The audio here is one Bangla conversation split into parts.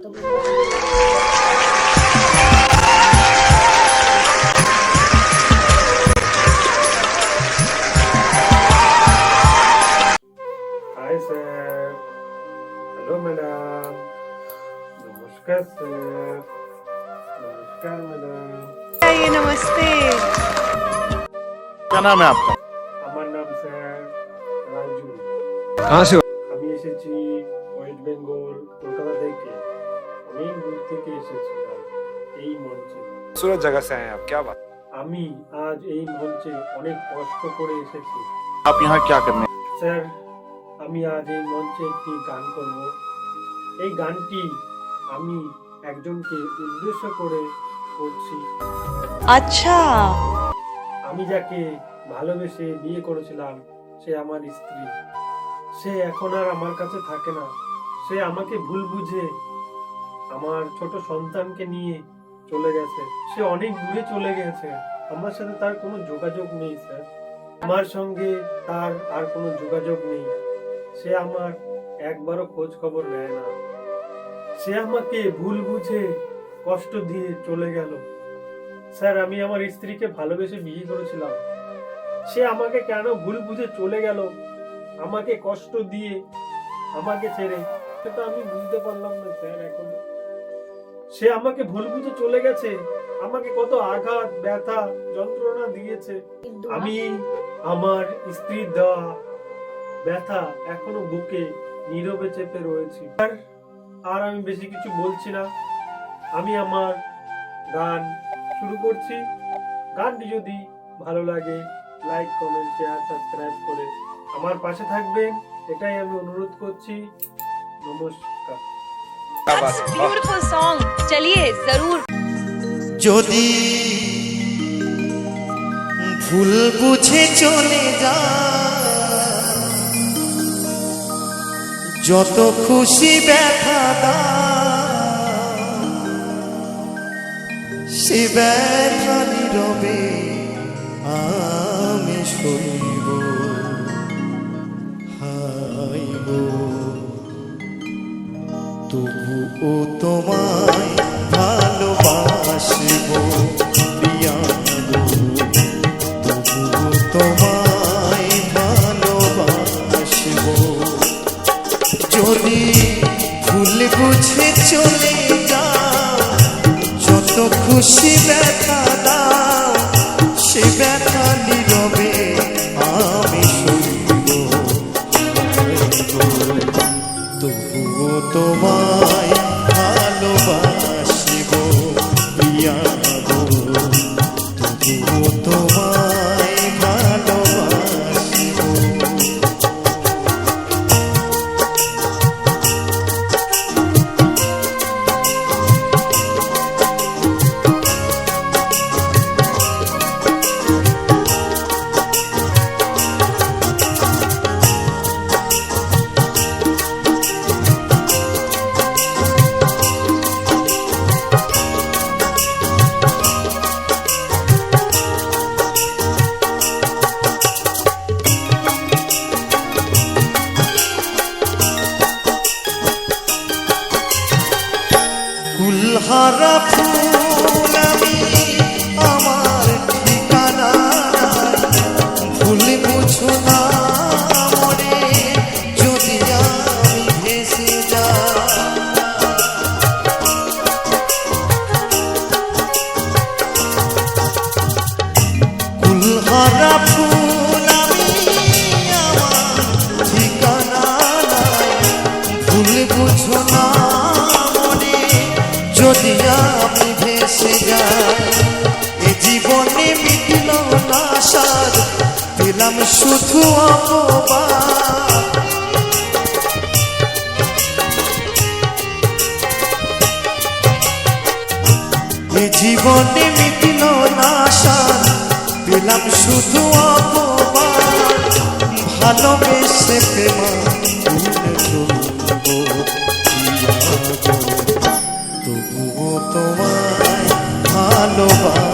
হাই স্যার হ্যালো ম্যাডাম নমস্কার স্যার নমস্কার ম্যাডাম ये नमस्ते क्या नाम है आपका আমার নাম স্যার রাজু कहाँ से हो আমি এসেছি ওয়েস্ট বেঙ্গল কলকাতা থেকে অনেক দূর থেকে এসেছিলাম এই মঞ্চে सूरत जगह से आए हैं आप क्या बात আমি আজ এই মঞ্চে অনেক কষ্ট করে এসেছি आप यहाँ क्या करने স্যার আমি আজ এই মঞ্চে একটি গান করব এই গানটি আমি একজনকে উদ্দেশ্য করে করছি अच्छा আমি যাকে ভালোবেসে বিয়ে করেছিলাম সে আমার স্ত্রী সে এখন আর আমার কাছে থাকে না সে আমাকে ভুল বুঝে আমার ছোট সন্তানকে নিয়ে চলে গেছে। সে অনেক দূরে চলে গেছে। আমার সাথে তার কোনো যোগাযোগ নেই, স্যার। আমার সঙ্গে তার আর কোনো যোগাযোগ নেই। সে আমার একবারও খোঁজ খবর নেয় না। সে আমাকে ভুল বুঝে কষ্ট দিয়ে চলে গেল। স্যার, আমি আমার স্ত্রীকে ভালোবেসে বিয়ে করেছিলাম। সে আমাকে কেন ভুল বুঝে চলে গেল? আমাকে কষ্ট দিয়ে, আমাকে ছেড়ে। সেটা আমি বুঝতে পারলাম না, স্যার, এখন। সে আমাকে ভুল বুঝে চলে গেছে। আমাকে কত আঘাত, ব্যথা, যন্ত্রণা দিয়েছে। আমি আমার স্ত্রীর দেওয়া ব্যথা এখনও বুকে নীরবে চেপে রয়েছি। আর আর আমি বেশি কিছু বলছি না। আমি আমার গান শুরু করছি। গানটি যদি ভালো লাগে লাইক কমেন্ট শেয়ার সাবস্ক্রাইব করে আমার পাশে থাকবেন। এটাই আমি অনুরোধ করছি। নমস্কার। ब्यूटीफुल सॉन्ग चलिए जरूर যদি ভুল বুঝে চলে যা যত খুশি ব্যথা দা সে ব্যথা নীরবে তোমায় ভালোবাসব প্রিয়া। তোমায় ভালোবাসব যদি ভুল বুঝে চলে যাও, যত খুশি ব্যথা দাও, সে ব্যথা ফুলহারা ফুল আমি আমার ঠিকানা ভুল বুঝো না মনে, যদি আমি ভেসে যাই, এ জীবনে শুধু জীবনে মিটল পেলাম শুধু অপমান ভালোবেসে প্রেমা তবুও তোমায় ভালোবাসিব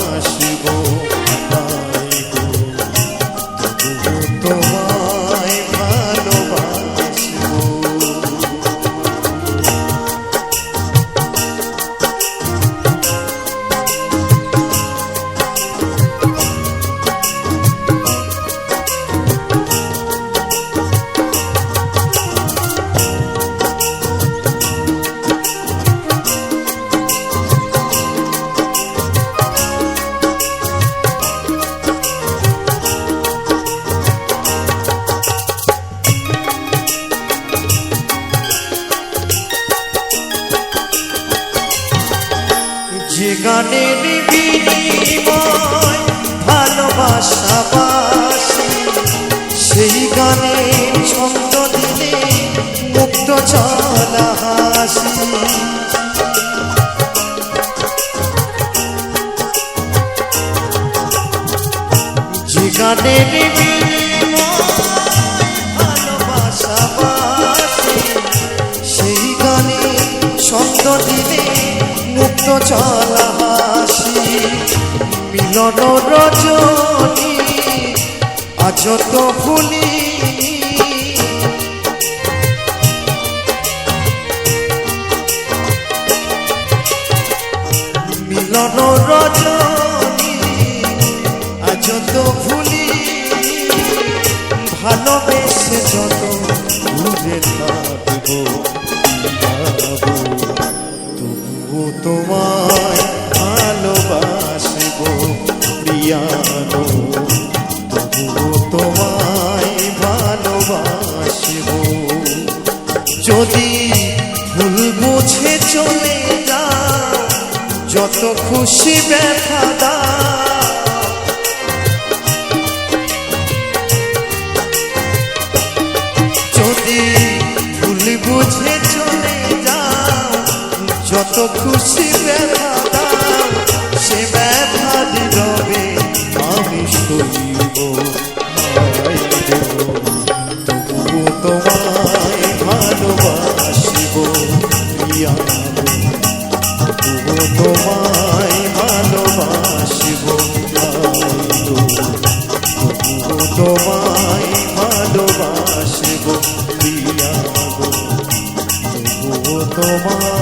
যে গানের বিনিময় ভালোবাসা বাসি, সেই গানের ছন্দ দিলে মুক্ত চলা হাসি। যে গানের বিনিময় ভালোবাসা বাসি, সেই গানে ছন্দ দিলে মুক্ত চলা হাসি, মিলন রজনী, আজ তো ভুলি মিলন রজনী, আজ তো ভুলি ভালোবেসে যত দূরে থাকব তবুও তোমায়, ভালোবাসব, প্রিয়ানো। তবুও তোমায় ভালোবাসব। যদি ভুল বুঝে চলে যাও, যত খুশি ব্যথা দাও। যদি ভুল বুঝে যত খুশি সে ব্যথা নীরবে আমি সইব তবুও তোমায় ভালোবাসিব। তবুও তোমায় ভালোবাসিব। তবুও তোমায় ভালোবাসিব। প্রিয়া তবুও তোমায়